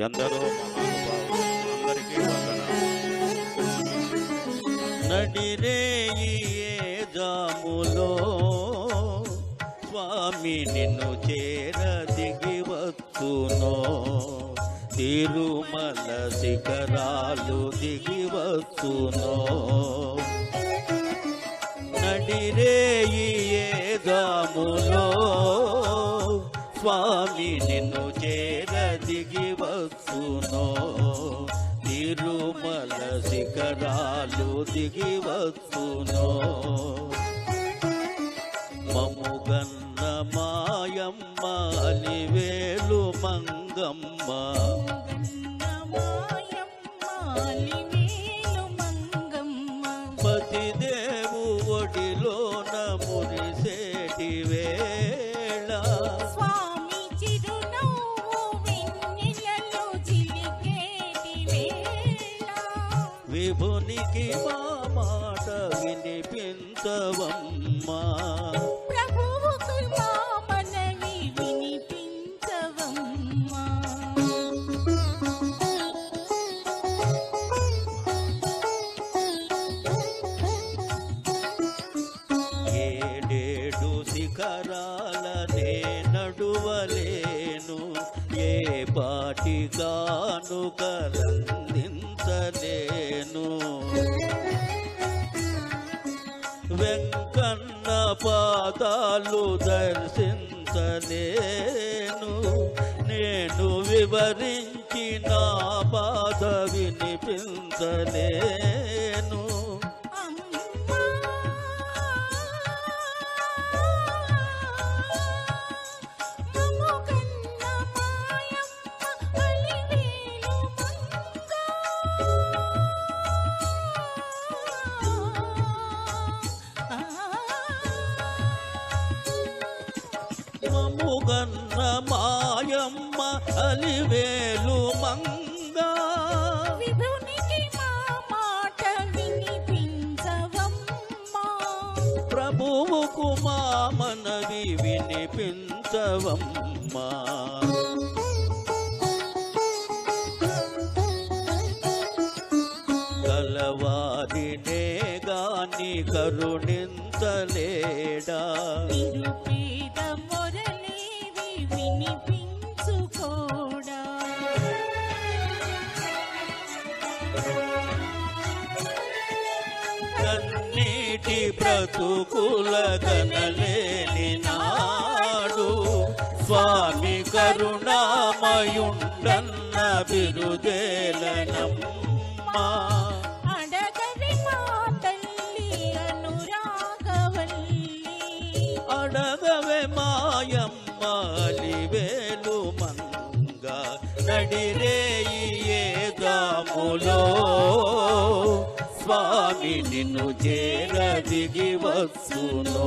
ఎందరో అందరికీ నడిరేయి జాములో స్వామి నిన్ను చేర దిగి వచ్చునో తిరుమల శిఖరాలు దిగి వచ్చునో నడిరేయి ఏ జాములో స్వామి నిన్ను చేర దిగి వచ్చునో తిరుమల శిఖరాలు దిగి వచ్చునో మముగన్న మాయమ్మ అలివేలు మంగమ్మ. పతిదేవు ఒడిలోన మురిసేటి వేళ విభునికి మా మాట వినిపించవమ్మా. ఏడేడు శిఖరాలనే నడువలేను. ఏ పాటిగాను కలందించలేను వెంకన్న పాదాలు దర్శించలేను. నేను వివరించి నా బాధ వినిపించలేను మముగన్న మాయమ్మ అలివేలు మంగా. ప్రభువుకు మా మనవి వినిపించవమ్మా. కలవారినే గాని కరుణించలేడా? కన్నీటి బ్రతుకుల కనలేని నాడు స్వామి కరుణామయుండన్న బిరుదేలనమ్మా. దాములో స్వామి నిన్ను చేరదిగి వచ్చునో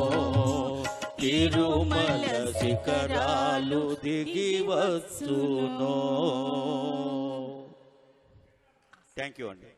తిరుమల శిఖరాలు దిగి వచ్చునో థ్యాంక్ యూ అండి.